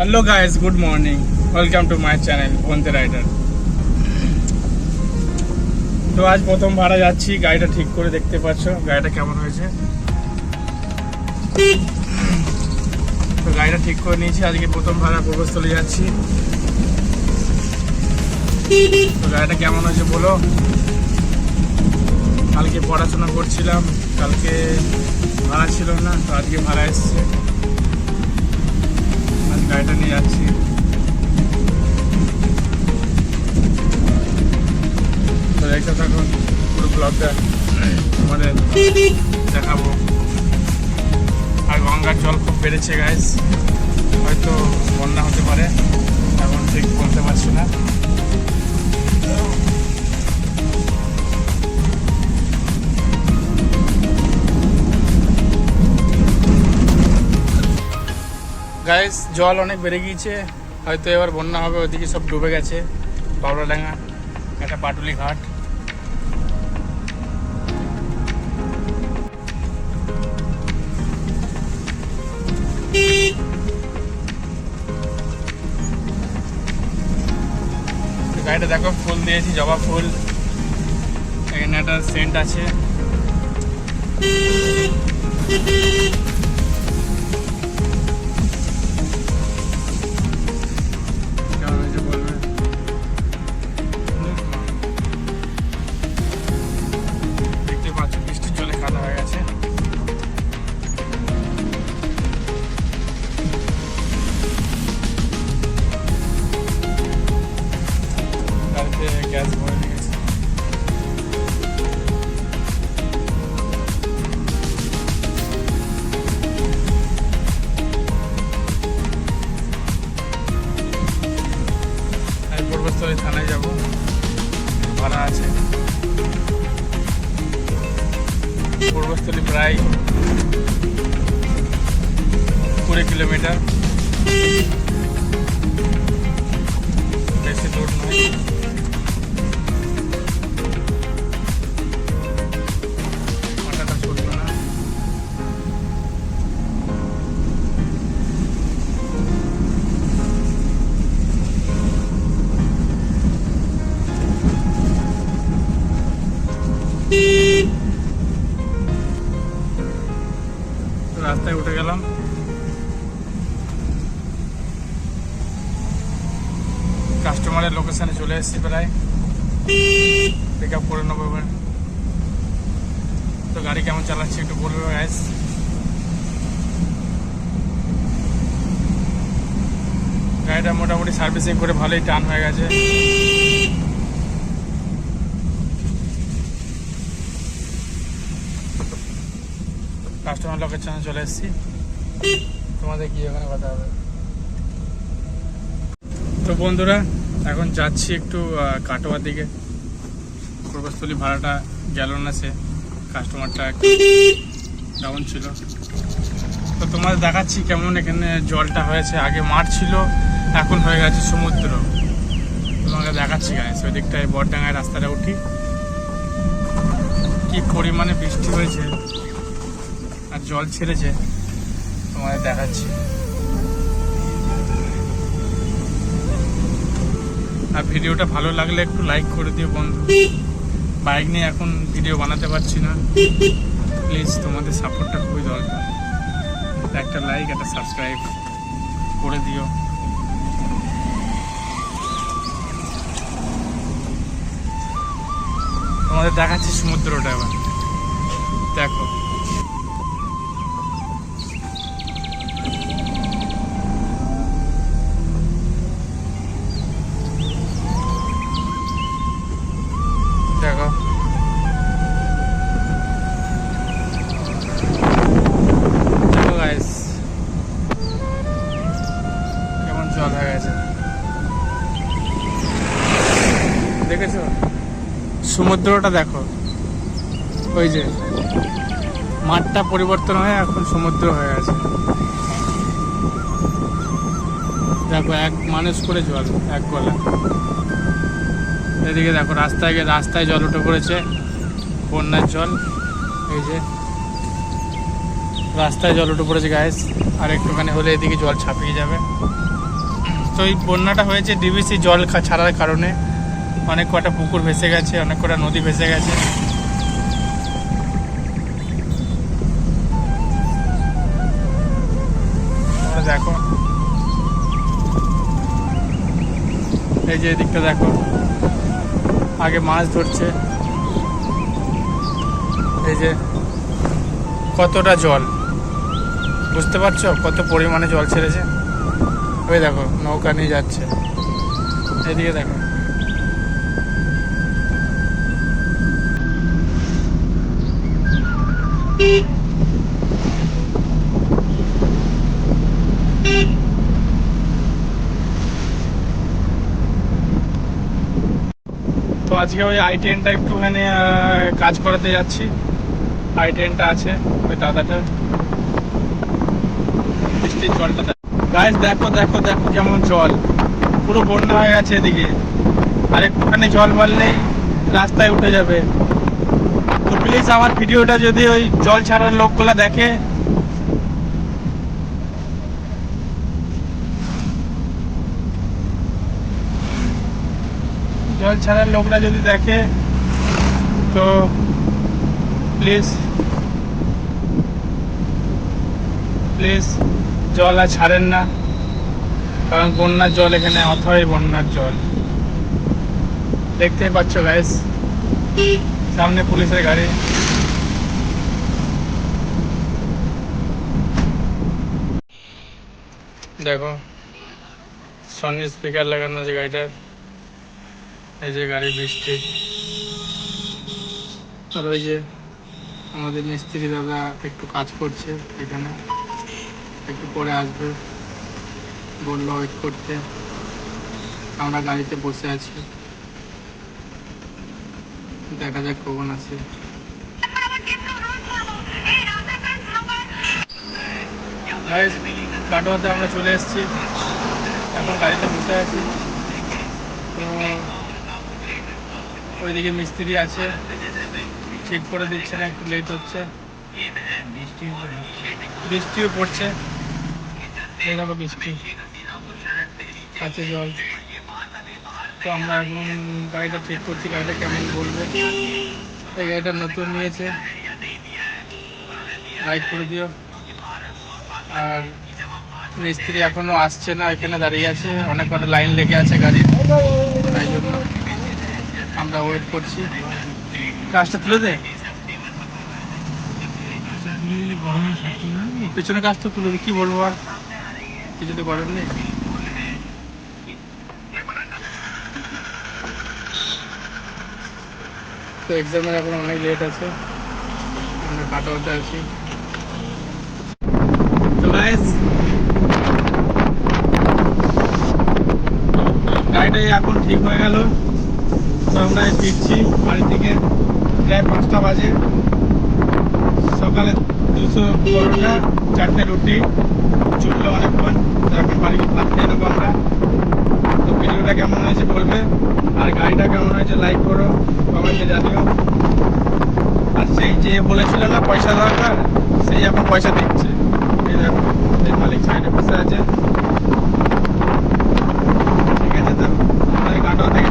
Hello guys good morning welcome to my channel Bande rider তো আজ প্রথম ভাড়া যাচ্ছি। গাড়িটা ঠিক করে দেখতে পাচ্ছ। গাড়িটা কেমন হয়েছে? তো গাড়িটা ঠিক করে নিয়েছি। আজকে প্রথম ভাড়া পূর্বস্থলে যাচ্ছি। তো গাড়িটা কেমন হয়েছে বলো? কালকে পড়াশোনা করছিলাম। কালকে ভাড়া ছিল না, তো আজকে ভাড়া এসছে। গাড়িটা নিয়ে যাচ্ছি। তো দেখতে থাকুন পুরো তোমাদের দেখাবো। আর গঙ্গার জল খুব বেড়েছে গাইস হয়তো বন্যা হতে পারে এখন ঠিক বলতে পারছি না। গাইস জল অনেক বেড়ে গিয়েছে। হয়তো এবার বন্যা হবে ওইদিকে সব ডুবে গেছে। বাবলাডাঙ্গা, একটা পাটুলি ঘাট। গাড়িটা দেখো, ফুল দিয়েছি, জবা ফুল। এখানে একটা সেন্ট আছে। আমি থানায় যাব। ভাড়া আছে। পূর্বস্থলী প্রায় কুড়ি কিলোমিটার। বেশি দূর নয়। তো রাস্তায় উঠে গেলাম। কাস্টমারের লোকেশনে চলে এসেছি প্রায়। পিক আপ করে নেব এবার। তো গাড়ি কেমন চালাচ্ছি একটু বলবে গ্যাস গাড়িটা মোটামুটি সার্ভিসিং করে ভালোই টান হয়ে গেছে। কাস্টমার লোকেশনে চলে এসেছি। তোমাদের কি ওখানে কথা হবে। তো বন্ধুরা, এখন যাচ্ছি একটু কাটোয়ার দিকে। পূর্বস্থলী ভাড়াটা গেল না সে। কাস্টমারটা ডাউন ছিল। তো তোমাদের দেখাচ্ছি কেমন এখানে জলটা হয়েছে। আগে মাঠ ছিল, এখন হয়ে গেছে সমুদ্র। তোমাকে দেখাচ্ছি গাইস ওই দিকটায় বরডাঙ্গায় রাস্তাটা উঠি। কি পরিমাণে বৃষ্টি হয়েছে। আর জল ছেড়েছে, তোমাদের দেখাচ্ছি। আর ভিডিওটা ভালো লাগলে একটু লাইক করে দিও বন্ধু। বাইক নিয়ে এখন ভিডিও বানাতে পারছি না। প্লিজ তোমাদের সাপোর্টটা খুবই দরকার। একটা লাইক একটা সাবস্ক্রাইব করে দিও। তোমাদের দেখাচ্ছি সমুদ্রটা এবার। দেখো দেখো। সমুদ্রটা দেখো। ওই যে, মাঠটা পরিবর্তন হয়ে এখন সমুদ্র হয়ে গেছে দেখো, এক মানুষ করে জল, এক গলা। এদিকে দেখো, রাস্তায় রাস্তায় জল উঠে পড়েছে, বন্যার জল। এই যে, রাস্তায় জল উঠে পড়েছে গায়েস আর একটুখানি হলে এদিকে জল ছাপিয়ে যাবে। তো এই বন্যাটা হয়েছে ডিবিসি জল ছাড়ার কারণে। অনেক কটা পুকুর ভেসে গেছে, অনেক কটা নদী ভেসে গেছে। দেখো। এই যে এদিকটা দেখো। আগে মাছ ধরছে। এই যে কতটা জল। বুঝতে পারছ? কত পরিমাণে জল ছেড়েছে। ওই দেখো, নৌকা নিয়ে যাচ্ছে। এদিকে দেখো। আজকে ওই আই টেনটা একটুখানি কাজ করাতে যাচ্ছি। আই টেনটা আছে, ওই দাদাটা। বৃষ্টির জলটা গাইস দেখো দেখো দেখো কেমন জল। পুরো বন্যা হয়ে গেছে এদিকে। আর একটুখানি জল মারলেই রাস্তায় উঠে যাবে। তো প্লিজ আমার ভিডিওটা যদি ওই জল ছাড়ার লোকগুলা দেখে জল ছাড়ার লোকরা যদি দেখে, তো প্লিজ প্লিজ জল আর ছাড়েন না, কারণ বন্যার জল এখানে অথই বন্যার জল। দেখতেই পাচ্ছ গাইস সামনে পুলিশের গাড়ি। দেখো সনি স্পিকার লাগানো আছে গাড়িটার। এই যে গাড়ি বৃষ্টি। আর ওই যে আমাদের মিস্ত্রি দাদা একটু কাজ করছে এখানে। একটু পরে আসবে। বলল ওয়েট করতে। আমরা গাড়িতে বসে আছি। দেখা যাক কখন আছে। আমরা চলে এসেছি। এখন গাড়িতে বসে আছি তো ওইদিকে মিস্ত্রি আছে। ঠিক করে দিচ্ছে না, একটু লেট হচ্ছে। বৃষ্টিও পড়ছে। বৃষ্টি। আছে জল। তো আমরা এখন গাড়িটা ঠিক করছি, গাড়িটা কেমন বলবে। এই গাড়িটা নতুন নিয়েছে। লাইট করে দিও। আর মিস্ত্রি এখনও আসছে না, এখানে দাঁড়িয়ে আছে। অনেক কটা লাইন লেগে আছে গাড়ি তাই জন্য। আমরা ওয়েট করছি। কাজটা তুলে দে। পেছনে কাজটা তুলে দে, কি বলব আর? কিছু তো করার নেই। তো এক্সামের এখন অনেক লেট আছে। আমরা কাটাতে আছি। তো গাইস গাড়িটা এখন ঠিক হয়ে গেল। আমরা ফিরছি বাড়ি থেকে প্রায় পাঁচটা বাজে। সকালে দুশো পরোটা, চারটে রুটি, চুললো অনেকক্ষণ এখন বাড়ি পাঠিয়ে নেব আমরা। তো ভিডিওটা কেমন হয়েছে বলবে? আর গাড়িটা কেমন হয়েছে লাইক করো কমেন্টে জানিও। আর সেই যে বলেছিল না পয়সা দরকার, সেই এখন পয়সা দিচ্ছে। এই দেখো এই মালিক সাইডে বসে আছে। ঠিক আছে তো? আমাদের গাটো থেকে